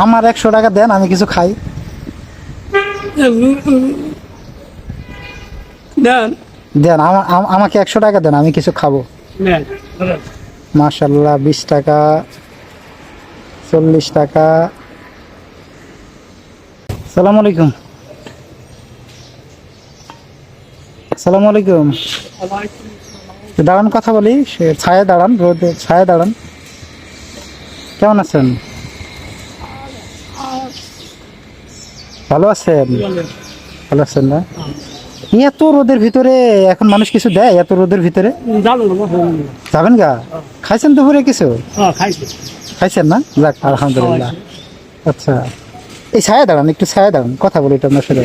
আমার একশো টাকা দেন আমি কিছু খাই। দেন। দেন আমা- আমাকে একশো টাকা দেন আমি কিছু খাব। দেন। মাশাল্লাহ বিশ টাকা চল্লিশ টাকা। সালাম আলাইকুম। সালাম আলাইকুম। দাঁড়ান কথা বলি। সে ছায়া দাঁড়ান রোদে ছায়া দাঁড়ান। কেমন আছেন? ভালো আছেন? ভালো আছেন না? এত রোদের ভিতরে এখন মানুষ কিছু দেয় এত রোদের ভিতরে? যাবেন গা? খাইছেন দুপুরে কিছু? খাইছেন না? যাক আলহামদুলিল্লাহ। আচ্ছা। এই ছায়া দাঁড়ান একটু ছায়া দাঁড়ান কথা বলি এটা আপনার সাথে।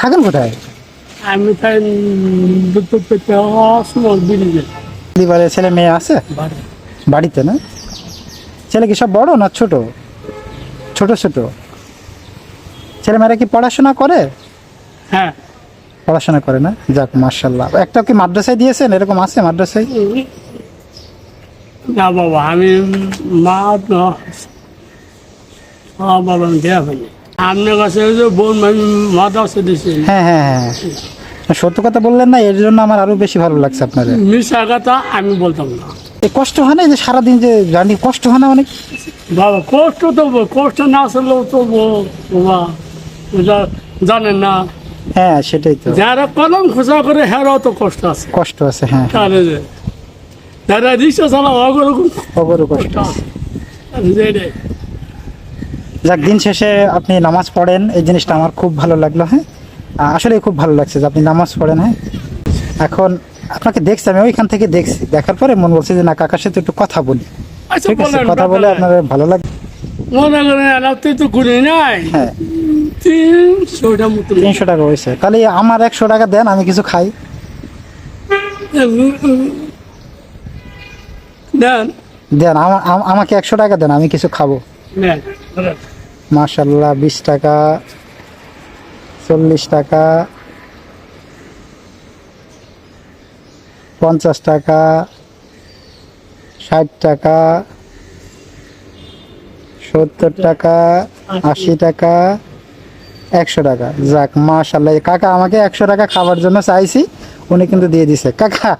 থাকেন কোথায়? আমি পরিবারে ছেলে মেয়ে আছে? বাড়িতে না? ছেলে কি সব বড় না ছোট? ছোট ছোট? ছেলেমেয়েরা কি পড়াশোনা করে? হ্যাঁ। পড়াশোনা করে না? যাক মার্শাল্লাহ একটা কি মাদ্রাসায় দিয়েছেন? এরকম আছে মাদ্রাসায়? না বাবা আমি মা হ্যাঁ বাবা দেওয়া হয়নি। আপনার কাছে বোন আমি মাথা হ্যাঁ হ্যাঁ হ্যাঁ। সত্য কথা বললেন না এর জন্য আমার আরও বেশি ভালো লাগছে আপনাদের। মিশা কথা আমি বলতাম না। কষ্ট হয় না যে সারাদিন যে জার্নি কষ্ট হয় না অনেক? বাবা কষ্ট তো কষ্ট না আসলেও তো বাবা। যা- জানেন না? হ্যাঁ সেটাই তো। যারা কলম খোঁজা করে হেরাও তো কষ্ট আছে। কষ্ট আছে হ্যাঁ। তাহলে যারা রিক্সা চালা কষ্ট। আছে। যাক দিন শেষে আপনি নামাজ পড়েন। এই জিনিসটা আমার খুব ভালো লাগল হ্যাঁ। আসলে খুব ভালো লাগছে যে আপনি নামাজ পড়েন হ্যাঁ। এখন আপনাকে দেখছি আমি ওইখান থেকে দেখছি। দেখার পরে মন বলছে যে না কাকার সাথে একটু কথা বলি। আচ্ছা ঠিক আছে? কথা বলে আপনার ভালো লাগে মনে করেন রাত্রে তো ঘুরে নাই। হ্যাঁ। তিনশোটা মতো। তিনশো টাকা হয়েছে। তাহলে আমার একশো টাকা দেন আমি কিছু খাই। দেন। দেন আমা- আম- আমাকে একশো টাকা দেন আমি কিছু খাব। দেন মার্শাল্লাহ বিশ টাকা চল্লিশ টাকা পঞ্চাশ টাকা ষাট টাকা সত্তর টাকা আশি টাকা একশো টাকা। যাক মাশাল্লাহ কাকা আমাকে একশো টাকা খাবার জন্য চাইছি উনি কিন্তু দিয়ে দিছে। কাকা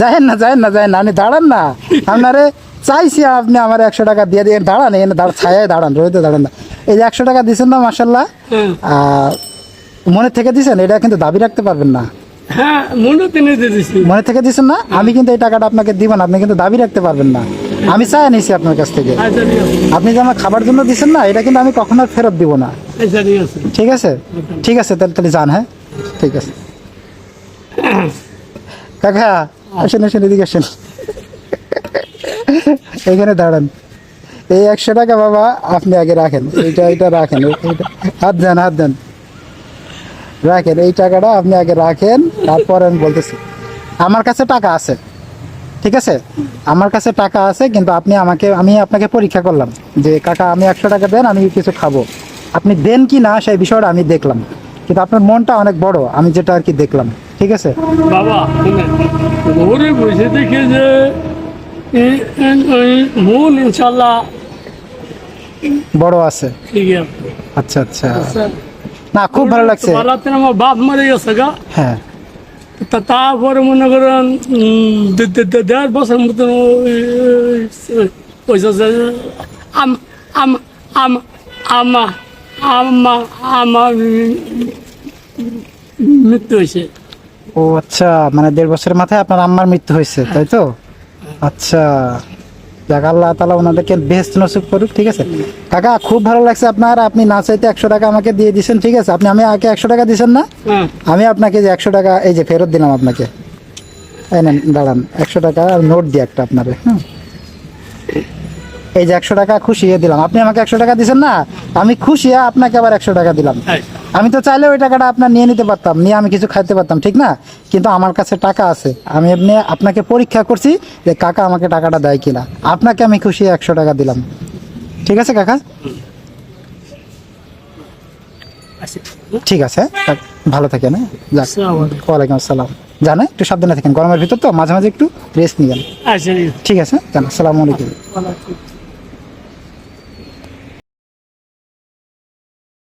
যায়েন না যায়েন না যায়েন না আপনি দাঁড়ান না। আপনারে চাইছি আপনি আমার একশো টাকা দিয়ে দিয়ে দাঁড়ান এনে দাঁড় ছায়ায় দাঁড়ান রোদে দাঁড়ান না। এই যে একশো টাকা দিচ্ছেন না মাসাল্লাহ মনে থেকে দিছেন এটা কিন্তু দাবি রাখতে পারবেন না। হ্যাঁ মনে তিনি দিয়েছি মনে থেকে দিছেন না? আমি কিন্তু এই টাকাটা আপনাকে দিব না আপনি কিন্তু দাবি রাখতে পারবেন না। আমি চাই নিছি আপনার কাছ থেকে। আচ্ছা আপনি যে আমার খাবার জন্য দিচ্ছেন না এটা কিন্তু আমি কখনো ফেরত দিব না। আচ্ছা ঠিক আছে। ঠিক আছে? তাহলে তাহলে যান হ্যাঁ? ঠিক আছে। কাকা আসেন আসেন এদিকে আসেন। এখানে দাঁড়ান। এই একশো টাকা বাবা আপনি আগে রাখেন। এইটা এইটা রাখেন। হাত দেন হাত দেন। রাখেন এই টাকাটা আপনি আগে রাখেন তারপর আমি বলতেছি। আমার কাছে টাকা আছে ঠিক আছে? আমার কাছে টাকা আছে কিন্তু আপনি আমাকে আমি আপনাকে পরীক্ষা করলাম যে কাকা আমি একশো টাকা দেন আমি কিছু খাব। আপনি দেন কি না সেই বিষয়টা আমি দেখলাম। কিন্তু আপনার মনটা অনেক বড় আমি যেটা আর কি দেখলাম ঠিক আছে? বাবা দেখে যে মন ইনশাল্লাহ বড় আছে। ঠিক আছে। আচ্ছা। আচ্ছা। না খুব ভালো লাগছে। পালাতে আমার বাপ মরে গেছে গা। হ্যাঁ। তা তারপরে মনে করেন দেড় বছর মতন পয়সা আম আম আম আমা আমা আমার মৃত্যু হয়েছে। ও আচ্ছা মানে দেড় বছরের মাথায় আপনার আম্মার মৃত্যু হয়েছে তাই তো? আচ্ছা। যাক আল্লাহ তালা ওনাদেরকে বেহেস্ত নসিব করুক ঠিক আছে? কাকা খুব ভালো লাগছে আপনার। আপনি না চাইতে একশো টাকা আমাকে দিয়ে দিচ্ছেন ঠিক আছে? আপনি আমি আগে একশো টাকা দিয়েছেন না? আমি আপনাকে যে একশো টাকা এই যে ফেরত দিলাম আপনাকে। এই নেন দাঁড়ান একশো টাকা আর নোট দিই একটা আপনারে হ্যাঁ এই যে একশো টাকা খুশি দিলাম। আপনি আমাকে একশো টাকা দিয়েছেন না আমি খুশি আপনাকে আবার একশো টাকা দিলাম। হ্যাঁ। আমি তো চাইলে ওই টাকাটা আপনার নিয়ে নিতে পারতাম নিয়ে আমি কিছু খাইতে পারতাম ঠিক না? কিন্তু আমার কাছে টাকা আছে। আমি এমনি আপনাকে পরীক্ষা করছি যে কাকা আমাকে টাকাটা দেয় কিনা। আপনাকে আমি খুশি একশো টাকা দিলাম। ঠিক আছে কাকা? আচ্ছা। ঠিক আছে? ভালো থাকেন হ্যাঁ? যাক। ওয়ালাইকুম আসসালাম। জানে একটু সাবধানে থাকেন গরমের ভিতর তো মাঝে মাঝে একটু রেস্ট নিয়েন আচ্ছা। ঠিক আছে। জান আসসালামু আলাইকুম।